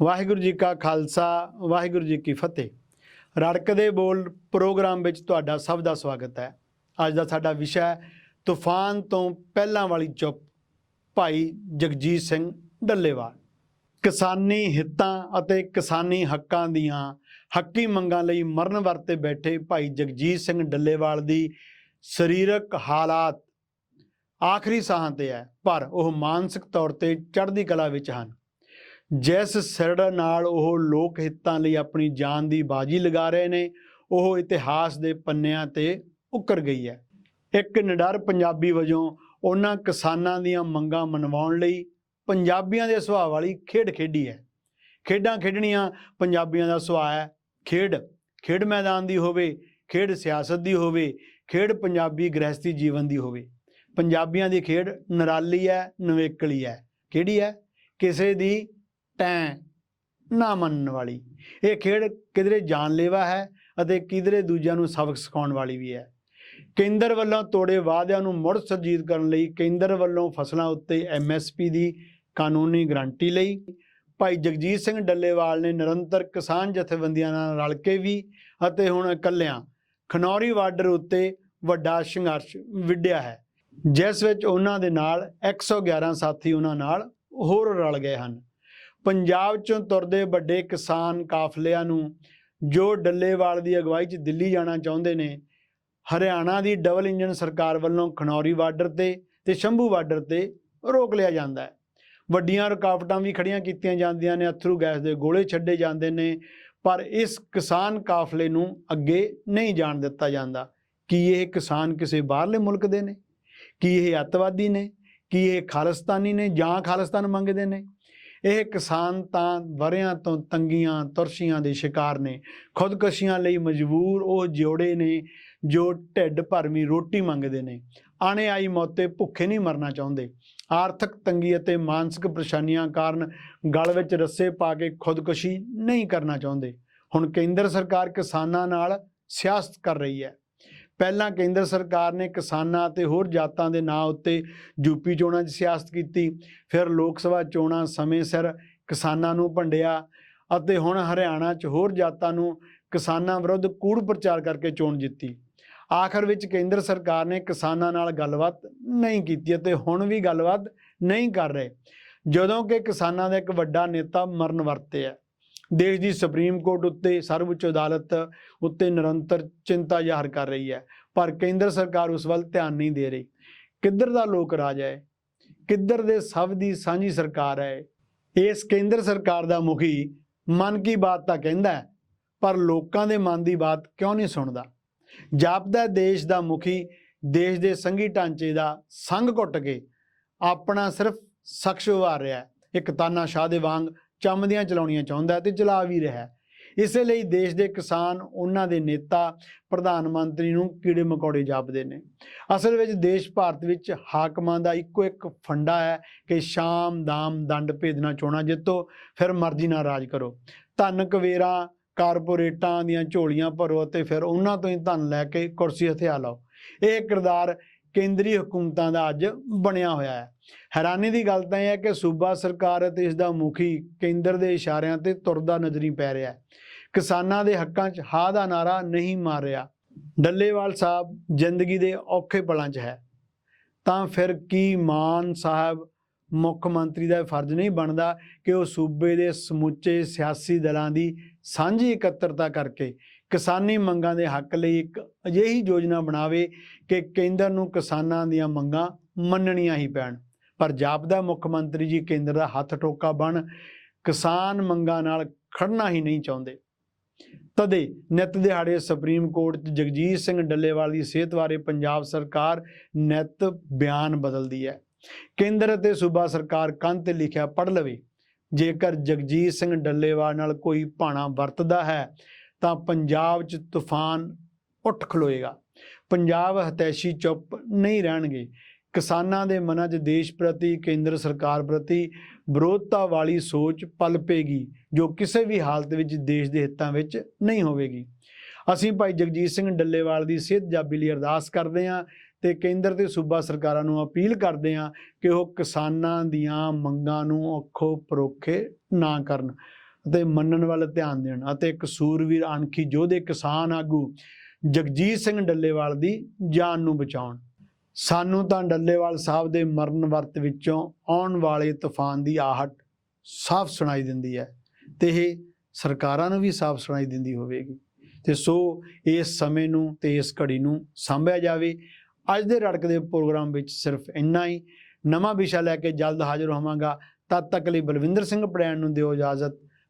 ਵਾਹਿਗੁਰੂ ਜੀ ਕਾ ਖਾਲਸਾ, ਵਾਹਿਗੁਰੂ ਜੀ ਕੀ ਫਤਿਹ। ਰੜਕ ਦੇ ਬੋਲ ਪ੍ਰੋਗਰਾਮ ਵਿੱਚ ਤੁਹਾਡਾ ਸਭ ਦਾ ਸਵਾਗਤ ਹੈ। ਅੱਜ ਦਾ ਸਾਡਾ ਵਿਸ਼ਾ ਹੈ, ਤੂਫਾਨ ਤੋਂ ਪਹਿਲਾਂ ਵਾਲੀ ਚੁੱਪ, ਭਾਈ ਜਗਜੀਤ ਸਿੰਘ ਡੱਲੇਵਾਲ। ਕਿਸਾਨੀ ਹਿੱਤਾਂ ਅਤੇ ਕਿਸਾਨੀ ਹੱਕਾਂ ਦੀਆਂ ਹੱਕੀ ਮੰਗਾਂ ਲਈ ਮਰਨ ਵਰਤੇ ਬੈਠੇ ਭਾਈ ਜਗਜੀਤ ਸਿੰਘ ਡੱਲੇਵਾਲ ਦੀ ਸਰੀਰਕ ਹਾਲਾਤ ਆਖਰੀ ਸਾਹਾਂ ਤੇ ਹੈ, ਪਰ ਉਹ ਮਾਨਸਿਕ ਤੌਰ ਤੇ ਚੜ੍ਹਦੀ ਕਲਾ ਵਿੱਚ ਹਨ। ਜਿਸ ਸਿਰ ਨਾਲ ਉਹ ਲੋਕ ਹਿੱਤਾਂ ਲਈ ਆਪਣੀ ਜਾਨ ਦੀ ਬਾਜੀ ਲਗਾ ਰਹੇ ਨੇ, ਉਹ ਇਤਿਹਾਸ ਦੇ ਪੰਨਿਆਂ ਤੇ ਉੱਕਰ ਗਈ ਹੈ। ਇੱਕ ਨਿਡਰ ਪੰਜਾਬੀ ਵਜੋਂ ਉਹਨਾਂ ਕਿਸਾਨਾਂ ਦੀਆਂ ਮੰਗਾਂ ਮਨਵਾਉਣ ਲਈ ਪੰਜਾਬੀਆਂ ਦੇ ਸੁਭਾਅ ਵਾਲੀ ਖੇਡ ਖੇਡੀ ਹੈ। ਖੇਡਾਂ ਖੇਡਣੀਆਂ ਪੰਜਾਬੀਆਂ ਦਾ ਸੁਭਾਅ ਹੈ। ਖੇਡ ਖੇਡ ਮੈਦਾਨ ਦੀ ਹੋਵੇ, ਖੇਡ ਸਿਆਸਤ ਦੀ ਹੋਵੇ, ਖੇਡ ਪੰਜਾਬੀ ਗ੍ਰਹਿਸਥੀ ਜੀਵਨ ਦੀ ਹੋਵੇ। ਪੰਜਾਬੀਆਂ ਦੀ ਖੇਡ ਨਰਾਲੀ ਹੈ, ਨਵੇਕਲੀ ਹੈ। ਕਿਹੜੀ ਹੈ? ਕਿਸੇ ਦੀ ਟੈਂ ਨਾ ਮੰਨਣ ਵਾਲੀ। ਇਹ ਖੇਡ ਕਿਧਰੇ ਜਾਨਲੇਵਾ ਹੈ ਅਤੇ ਕਿਧਰੇ ਦੂਜਿਆਂ ਨੂੰ ਸਬਕ ਸਿਖਾਉਣ ਵਾਲੀ ਵੀ ਹੈ। ਕੇਂਦਰ ਵੱਲੋਂ ਤੋੜੇ ਵਾਅਦਿਆਂ ਨੂੰ ਮੁੜ ਸੁਰਜੀਤ ਕਰਨ ਲਈ ਕੇਂਦਰ ਵੱਲੋਂ ਫਸਲਾਂ ਉੱਤੇ ਐਮਐਸਪੀ ਦੀ ਕਾਨੂੰਨੀ ਗਰੰਟੀ ਲਈ। ਭਾਈ ਜਗਜੀਤ ਸਿੰਘ ਡੱਲੇਵਾਲ ਨੇ ਨਿਰੰਤਰ ਕਿਸਾਨ ਜਥੇਬੰਦੀਆਂ ਨਾਲ ਰਲ ਕੇ ਵੀ ਅਤੇ ਹੁਣ ਇਕੱਲਿਆਂ ਖਨੌਰੀ ਬਾਰਡਰ ਉੱਤੇ ਵੱਡਾ ਸੰਘਰਸ਼ ਵਿੱਢਿਆ ਹੈ। ਜਿਸ ਵਿੱਚ ਉਹਨਾਂ ਦੇ ਨਾਲ 111 ਸਾਥੀ ਉਹਨਾਂ ਨਾਲ ਹੋਰ ਰਲ ਗਏ ਹਨ। ਪੰਜਾਬ ਚੋਂ ਤੁਰਦੇ ਵੱਡੇ ਕਿਸਾਨ ਕਾਫਲਿਆਂ ਨੂੰ ਜੋ ਡੱਲੇਵਾਲ ਦੀ ਅਗਵਾਈ 'ਚ ਦਿੱਲੀ ਜਾਣਾ ਚਾਹੁੰਦੇ ਨੇ, ਹਰਿਆਣਾ ਦੀ ਡਬਲ ਇੰਜਨ ਸਰਕਾਰ ਵੱਲੋਂ ਖਨੌਰੀ ਬਾਰਡਰ ਤੇ ਤੇ ਸ਼ੰਭੂ ਬਾਰਡਰ ਤੇ ਰੋਕ ਲਿਆ ਜਾਂਦਾ ਹੈ। ਵੱਡੀਆਂ ਰੁਕਾਵਟਾਂ ਵੀ ਖੜੀਆਂ ਕੀਤੀਆਂ ਜਾਂਦੀਆਂ ਨੇ, ਅਥਰੂ ਗੈਸ ਦੇ ਗੋਲੇ ਛੱਡੇ ਜਾਂਦੇ ਨੇ, ਪਰ ਇਸ ਕਿਸਾਨ ਕਾਫਲੇ ਨੂੰ ਅੱਗੇ ਨਹੀਂ ਜਾਣ ਦਿੱਤਾ ਜਾਂਦਾ। ਕੀ ਇਹ ਕਿਸਾਨ ਕਿਸੇ ਬਾਹਰਲੇ ਮੁਲਕ ਦੇ ਨੇ? ਕੀ ਇਹ ਅੱਤਵਾਦੀ ਨੇ? ਕੀ ਇਹ ਖਾਲਿਸਤਾਨੀ ਨੇ ਜਾਂ ਖਾਲਿਸਤਾਨ ਮੰਗਦੇ ਨੇ? ਇਹ ਕਿਸਾਨ ਤਾਂ ਵਰਿਆਂ ਤੋਂ ਤੰਗੀਆਂ, ਤੁਰਸ਼ੀਆਂ ਦੇ ਸ਼ਿਕਾਰ ਨੇ। ਖੁਦਕਸ਼ੀਆਂ ਲਈ ਮਜਬੂਰ ਉਹ ਜੋੜੇ ਨੇ ਜੋ ਢਿੱਡ ਭਰਵੀਂ ਰੋਟੀ ਮੰਗਦੇ ਨੇ। ਆਣੇ ਆਈ ਮੌਤੇ ਭੁੱਖੇ ਨਹੀਂ ਮਰਨਾ ਚਾਹੁੰਦੇ। ਆਰਥਿਕ ਤੰਗੀ ਅਤੇ ਮਾਨਸਿਕ ਪਰੇਸ਼ਾਨੀਆਂ ਕਾਰਨ ਗਲ ਵਿੱਚ ਰੱਸੇ ਪਾ ਕੇ ਖੁਦਕਸ਼ੀ ਨਹੀਂ ਕਰਨਾ ਚਾਹੁੰਦੇ। ਹੁਣ ਕੇਂਦਰ ਸਰਕਾਰ ਕਿਸਾਨਾਂ ਨਾਲ ਸਿਆਸਤ ਕਰ ਰਹੀ ਹੈ। ਪਹਿਲਾਂ ਕੇਂਦਰ ਸਰਕਾਰ ਨੇ ਕਿਸਾਨਾਂ ਅਤੇ ਹੋਰ ਜਾਤਾਂ ਦੇ ਨਾਂ ਉੱਤੇ ਯੂਪੀ ਚੋਣਾਂ 'ਚ ਸਿਆਸਤ ਕੀਤੀ, ਫਿਰ ਲੋਕ ਸਭਾ ਚੋਣਾਂ ਸਮੇਂ ਸਿਰ ਕਿਸਾਨਾਂ ਨੂੰ ਭੰਡਿਆ ਅਤੇ ਹੁਣ ਹਰਿਆਣਾ 'ਚ ਹੋਰ ਜਾਤਾਂ ਨੂੰ ਕਿਸਾਨਾਂ ਵਿਰੁੱਧ ਕੂੜ ਪ੍ਰਚਾਰ ਕਰਕੇ ਚੋਣ ਜਿੱਤੀ। ਆਖਰ ਵਿੱਚ ਕੇਂਦਰ ਸਰਕਾਰ ਨੇ ਕਿਸਾਨਾਂ ਨਾਲ ਗੱਲਬਾਤ ਨਹੀਂ ਕੀਤੀ ਅਤੇ ਹੁਣ ਵੀ ਗੱਲਬਾਤ ਨਹੀਂ ਕਰ ਰਹੇ, ਜਦੋਂ ਕਿ ਕਿਸਾਨਾਂ ਦਾ ਇੱਕ ਵੱਡਾ ਨੇਤਾ ਮਰਨ ਵਰਤੇ ਹੈ ਦੇਸ਼ ਦੀ ਸੁਪਰੀਮ ਕੋਰਟ ਉੱਤੇ ਸਰਵਉੱਚ ਅਦਾਲਤ ਉੱਤੇ ਨਿਰੰਤਰ ਚਿੰਤਾ ਜ਼ਾਹਰ ਕਰ ਰਹੀ ਹੈ ਪਰ ਕੇਂਦਰ ਸਰਕਾਰ ਉਸ ਵੱਲ ਧਿਆਨ ਨਹੀਂ ਦੇ ਰਹੀ। ਕਿੱਧਰ ਦਾ ਲੋਕ ਰਾਜ ਹੈ? ਕਿੱਧਰ ਦੇ ਸਭ ਦੀ ਸਾਂਝੀ ਸਰਕਾਰ ਹੈ? ਇਸ ਕੇਂਦਰ ਸਰਕਾਰ ਦਾ ਮੁਖੀ ਮਨ ਕੀ ਬਾਤ ਤਾਂ ਕਹਿੰਦਾ ਹੈ, ਪਰ ਲੋਕਾਂ ਦੇ ਮਨ ਦੀ ਬਾਤ ਕਿਉਂ ਨਹੀਂ ਸੁਣਦਾ? ਜਾਪਦਾ ਦੇਸ਼ ਦਾ ਮੁਖੀ ਦੇਸ਼ ਦੇ ਸੰਘੀ ਢਾਂਚੇ ਦਾ ਸੰਗ ਘੁੱਟ ਕੇ ਆਪਣਾ ਸਿਰਫ ਸ਼ਖਸ ਉਭਾਰ ਰਿਹਾ ਹੈ। ਇੱਕ ਤਾਨਾਸ਼ਾਹ ਦੇ ਵਾਂਗ ਚੰਮਦੀਆਂ ਚਲਾਉਣੀਆਂ ਚਾਹੁੰਦਾ ਹੈ ਤੇ ਚਲਾ ਵੀ ਰਿਹਾ। ਹੈ ਇਸੇ ਲਈ ਦੇਸ਼ ਦੇ ਕਿਸਾਨ, ਉਹਨਾਂ ਦੇ ਨੇਤਾ, ਪ੍ਰਧਾਨ ਮੰਤਰੀ ਨੂੰ ਕੀੜੇ ਮਕੌੜੇ ਜਾਪਦੇ ਨੇ। ਅਸਲ ਵਿੱਚ ਦੇਸ਼ ਭਾਰਤ ਵਿੱਚ ਹਾਕਮਾਂ ਦਾ ਇੱਕੋ ਇੱਕ ਫੰਡਾ ਹੈ ਕਿ ਸ਼ਾਮ, ਦਾਮ, ਦੰਡ ਭੇਜਣਾ ਚੋਣਾ ਜਿੱਤੋ, ਫਿਰ ਮਰਜ਼ੀ ਨਾਲ ਰਾਜ ਕਰੋ। ਧਨ ਕਵੇਰਾ, ਕਾਰਪੋਰੇਟਾਂ ਦੀਆਂ ਝੋਲੀਆਂ ਭਰੋ ਅਤੇ ਫਿਰ ਉਹਨਾਂ ਤੋਂ ਹੀ ਧਨ ਲੈ ਕੇ ਕੁਰਸੀ ਹਥਿਆ ਲਓ। ਇਹ ਕਿਰਦਾਰ ਕੇਂਦਰੀ ਹਕੂਮਤਾਂ ਦਾ ਅੱਜ ਬਣਿਆ ਹੋਇਆ ਹੈ। ਹੈਰਾਨੀ ਦੀ ਗੱਲ ਤਾਂ ਇਹ ਹੈ ਕਿ ਸੂਬਾ ਸਰਕਾਰ ਅਤੇ ਇਸ ਦਾ ਮੁਖੀ ਕੇਂਦਰ ਦੇ ਇਸ਼ਾਰਿਆਂ ਤੇ ਤੁਰਦਾ ਨਜ਼ਰੀ ਪੈ ਰਿਹਾ ਹੈ। ਕਿਸਾਨਾਂ ਦੇ ਹੱਕਾਂ 'ਚ ਹਾਂ ਦਾ ਨਾਰਾ ਨਹੀਂ ਮਾਰ ਰਿਹਾ। ਡੱਲੇਵਾਲ ਸਾਹਿਬ ਜ਼ਿੰਦਗੀ ਦੇ ਔਖੇ ਪਲਾਂ 'ਚ ਹੈ। ਤਾਂ ਫਿਰ ਕੀ ਮਾਨ ਸਾਹਿਬ ਮੁੱਖ ਮੰਤਰੀ ਦਾ ਫਰਜ਼ ਨਹੀਂ ਬਣਦਾ ਕਿ ਉਹ ਸੂਬੇ ਦੇ ਸਮੁੱਚੇ ਸਿਆਸੀ ਦਲਾਂ ਦੀ ਸਾਂਝੀ ਇਕੱਤਰਤਾ ਕਰਕੇ ਕਿਸਾਨੀ ਮੰਗਾਂ ਦੇ ਹੱਕ ਲਈ ਇੱਕ ਅਜਿਹੀ ਯੋਜਨਾ ਬਣਾਵੇ ਕਿ ਕੇਂਦਰ ਨੂੰ ਕਿਸਾਨਾਂ ਦੀਆਂ ਮੰਗਾਂ ਮੰਨਣੀਆਂ ਹੀ ਪੈਣ। ਪਰ ਜਾਪਦਾ ਮੁੱਖ ਮੰਤਰੀ ਜੀ ਕੇਂਦਰ ਦਾ ਹੱਥ ਟੋਕਾ ਬਣ ਕਿਸਾਨ ਮੰਗਾਂ ਨਾਲ ਖੜਨਾ ਹੀ ਨਹੀਂ ਚਾਹੁੰਦੇ। ਤਦੇ ਨਿਤ ਦਿਹਾੜੇ ਸੁਪਰੀਮ ਕੋਰਟ 'ਚ ਜਗਜੀਤ ਸਿੰਘ ਡੱਲੇਵਾਲ ਦੀ ਸਿਹਤ ਬਾਰੇ ਪੰਜਾਬ ਸਰਕਾਰ ਨਿਤ ਬਿਆਨ ਬਦਲਦੀ ਹੈ। ਕੇਂਦਰ ਅਤੇ ਸੂਬਾ ਸਰਕਾਰ ਕੰਨ ਤੇ ਲਿਖਿਆ ਪੜ ਲਵੇ। ਜੇਕਰ ਜਗਜੀਤ ਸਿੰਘ ਡੱਲੇਵਾਲ ਨਾਲ ਕੋਈ ਭਾਣਾ ਵਰਤਦਾ ਹੈ ਤਾਂ ਪੰਜਾਬ 'ਚ ਤੂਫਾਨ ਉੱਠ ਖਲੋਏਗਾ। ਪੰਜਾਬ ਹਤੈਸ਼ੀ ਚੁੱਪ ਨਹੀਂ ਰਹਿਣਗੇ। ਕਿਸਾਨਾਂ ਦੇ ਮਨਾਂ 'ਚ ਦੇਸ਼ ਪ੍ਰਤੀ, ਕੇਂਦਰ ਸਰਕਾਰ ਪ੍ਰਤੀ ਵਿਰੋਧਤਾ ਵਾਲੀ ਸੋਚ ਪਲ ਪਲਪੇਗੀ ਜੋ ਕਿਸੇ ਵੀ ਹਾਲਤ ਵਿੱਚ ਦੇਸ਼ ਦੇ ਹਿੱਤਾਂ ਵਿੱਚ ਨਹੀਂ ਹੋਵੇਗੀ। ਅਸੀਂ ਭਾਈ ਜਗਜੀਤ ਸਿੰਘ ਡੱਲੇਵਾਲ ਦੀ ਸਿਹਤ ਜਾਬੀ ਲਈ ਅਰਦਾਸ ਕਰਦੇ ਹਾਂ ਤੇ ਕੇਂਦਰ ਤੇ ਸੂਬਾ ਸਰਕਾਰਾਂ ਨੂੰ ਅਪੀਲ ਕਰਦੇ ਹਾਂ ਕਿ ਉਹ ਕਿਸਾਨਾਂ ਦੀਆਂ ਮੰਗਾਂ ਨੂੰ ਅੱਖੋਂ ਪਰੋਖੇ ਨਾ ਕਰਨ। ਅਤੇ ਮੰਨਣ ਵੱਲ ਧਿਆਨ ਦੇਣ ਅਤੇ ਇੱਕ ਸੂਰਵੀਰ ਅਣਖੀ ਯੋਧੇ ਕਿਸਾਨ ਆਗੂ ਜਗਜੀਤ ਸਿੰਘ ਡੱਲੇਵਾਲ ਦੀ ਜਾਨ ਨੂੰ ਬਚਾਉਣ। ਸਾਨੂੰ ਤਾਂ ਡੱਲੇਵਾਲ ਸਾਹਿਬ ਦੇ ਮਰਨ ਵਰਤ ਵਿੱਚੋਂ ਆਉਣ ਵਾਲੇ ਤੂਫਾਨ ਦੀ ਆਹਟ ਸਾਫ਼ ਸੁਣਾਈ ਦਿੰਦੀ ਹੈ ਤੇ ਇਹ ਸਰਕਾਰਾਂ ਨੂੰ ਵੀ ਸਾਫ਼ ਸੁਣਾਈ ਦਿੰਦੀ ਹੋਵੇਗੀ। ਤੇ ਸੋ ਇਸ ਸਮੇਂ ਨੂੰ ਤੇ ਇਸ ਘੜੀ ਨੂੰ ਸੰਭਿਆ ਜਾਵੇ। ਅੱਜ ਦੇ ਰੜਕ ਦੇ ਪ੍ਰੋਗਰਾਮ ਵਿੱਚ ਸਿਰਫ ਇੰਨਾ ਹੀ। ਨਵਾਂ ਵਿਸ਼ਾ ਲੈ ਕੇ ਜਲਦ ਹਾਜ਼ਰ ਹੋਵਾਂਗਾ। ਤਦ ਤੱਕ ਲਈ ਬਲਵਿੰਦਰ ਸਿੰਘ ਪੜੈਣ ਨੂੰ ਦਿਓ ਇਜਾਜ਼ਤ।